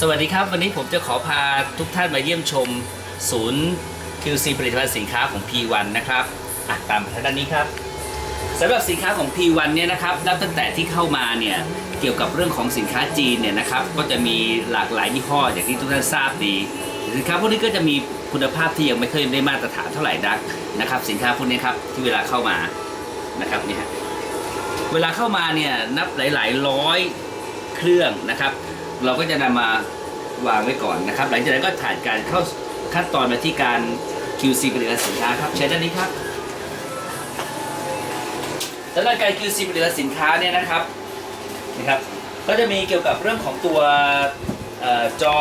สวัสดีครับ วันนี้ผมจะขอพาทุกท่านมาเยี่ยมชม ศูนย์ QC ผลิตภัณฑ์สินค้าของ P1 นะครับอะตามทางด้านนี้ครับสำหรับสินค้าของ P1 เนี่ยนะครับนับตั้งแต่ที่เข้ามาเนี่ยเกี่ยวกับเรื่องของสินค้าจีนเนี่ยนะครับก็จะมีหลากหลายยี่ห้ออย่างที่ทุกท่านทราบดีสินค้าพวกนี้ก็จะมีคุณภาพที่ยังไม่เคยได้มาตรฐานเท่าไหร่นักนะครับ สินค้าพวกนี้ครับที่เวลาเข้ามานะครับเนี่ยฮะเวลาเข้ามาเนี่ยนับหลายๆร้อยเครื่องนะครับ เราก็จะนำมาวางไว้ก่อนนะครับ หลังจากนั้นก็ผ่านการเข้าขั้นตอนมาที่การ QC ผลิตภัณฑ์สินค้าครับใช้ด้านนี้ครับสำหรับการ QC ผลิตภัณฑ์สินค้าเนี่ยนะครับนะครับ ก็จะมีเกี่ยวกับเรื่องของตัวออจอ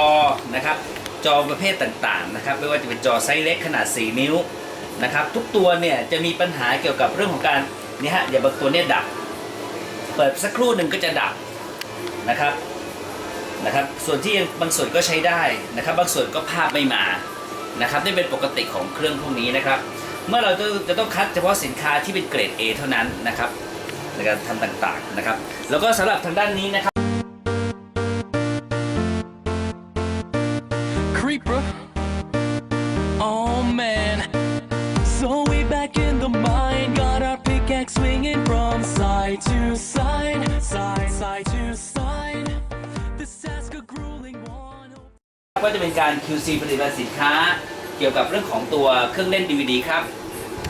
นะครับจอประเภทต่างๆนะครับไม่ว่าจะเป็นจอไซส์เล็กขนาด 4 นิ้วนะครับทุกตัวเนี่ยจะมีปัญหาเกี่ยวกับเรื่องของการนี่ฮะอย่าบางตัวเนี่ยดับ เปิดสักครู่หนึ่งก็จะดับนะครับ นะครับส่วนที่ยังบางส่วนก็ใช้ได้นะครับ บางส่วนก็ภาพไม่มานะครับนี่เป็นปกติของเครื่องพวกนี้นะครับ เมื่อเราจะจะต้องคัดเฉพาะสินค้าที่เป็นเกรด A เท่านั้นนะครับในการทำต่างๆนะครับ แล้วก็สำหรับทางด้านนี้นะครับ creeper. Oh man. So we back in the mine, got our pickaxe swinging from side to side, side ก็จะเป็นการ QC ผลิตภัณฑ์สินค้า เกี่ยวกับเรื่องของตัวเครื่องเล่น DVD ครับ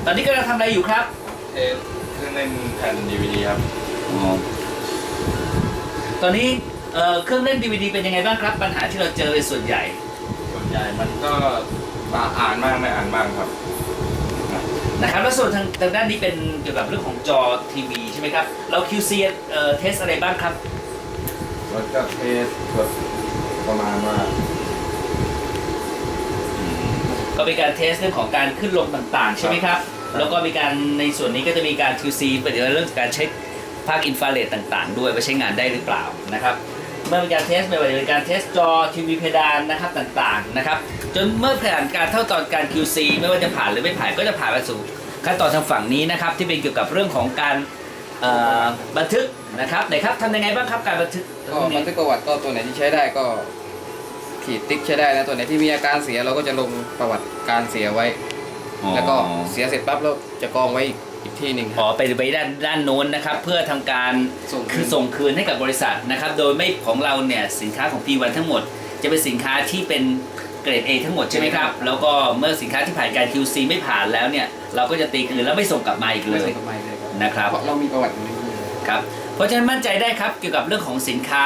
ตอนนี้กำลังทำอะไรอยู่ครับเทสเครื่องเล่นแผ่นดีวีดีครับตอนนี้เอ่อเครื่องเล่น DVD เป็นยังไงบ้างครับ ปัญหาที่เราเจอเป็นส่วนใหญ่ ส่วนใหญ่มันก็มาอ่านบ้างไม่อ่านบ้างครับ นะครับแล้วส่วนทางทางด้านนี้เป็นเกี่ยวกับเรื่องของจอทีวีใช่ไหมครับ เรา QC เอ่อเทสอะไรบ้างครับ แล้วก็เทสแบบประมาณว่า ก็เป็นการเทสเรื่องของการขึ้นลงต่างๆ ใช่ไหมครับ แล้วก็มีการในส่วนนี้ก็จะมีการ QC เป็นเรื่องการเช็คภาคอินฟราเรดต่างๆ ด้วยว่าใช้งานได้หรือเปล่านะครับเมื่อมีการเทสไม่ว่าจะเป็นการเทสจอทีวีเพดานนะครับต่างๆนะครับจนเมื่อผ่านการเท่าตอนการ QC ไม่ว่าจะผ่านหรือไม่ผ่านก็จะผ่านไปสู่ขั้นตอนทางฝั่งนี้นะครับที่เป็นเกี่ยวกับเรื่องของการเอ่อบันทึกนะครับไหนครับทำยังไงบ้างครับการบันทึกตก็รงบันี้นทึกประวัติก็ตัวไหนที่ใช้ได้ก็ ขีดติ๊กใช้ได้นะตัวไหนที่มีอาการเสียเราก็จะลงประวัติการเสียไว้แล้วก็เสียเสร็จปั๊บเราจะกองไว้อีกอีกที่หนึ่งคอ๋รับ อไปไปด้านด้านโน้นนะครับ เพื่อทำการส่งคืนคือส่งคืนให้กับบริษัทนะครับ โดยไม่ของเราเนี่ยสินค้าของ P1 ทั้งหมด จะเป็นสินค้าที่เป็นเกรด A ทั้งหมดใช่ไหมครับ แล้วก็เมื่อสินค้าที่ผ่านการ QC ไม่ผ่านแล้วเนี่ย เราก็จะตีคืนแล้วไม่ส่งกลับมาอีกเลไม่ยใส่กำไรเลยครับนะครับ เพราะเรามีประวัติอยู่ในนี้เลยครับ เพราะฉะนั้นมั่นใจได้ครับเกี่ยวกับเรื่องของสินค้า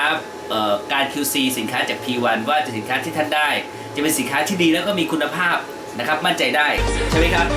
การ QC สินค้าจาก P1 ว่าจะสินค้าที่ท่านได้ จะเป็นสินค้าที่ดีแล้วก็มีคุณภาพนะครับมั่นใจได้ใช่ไหมครับ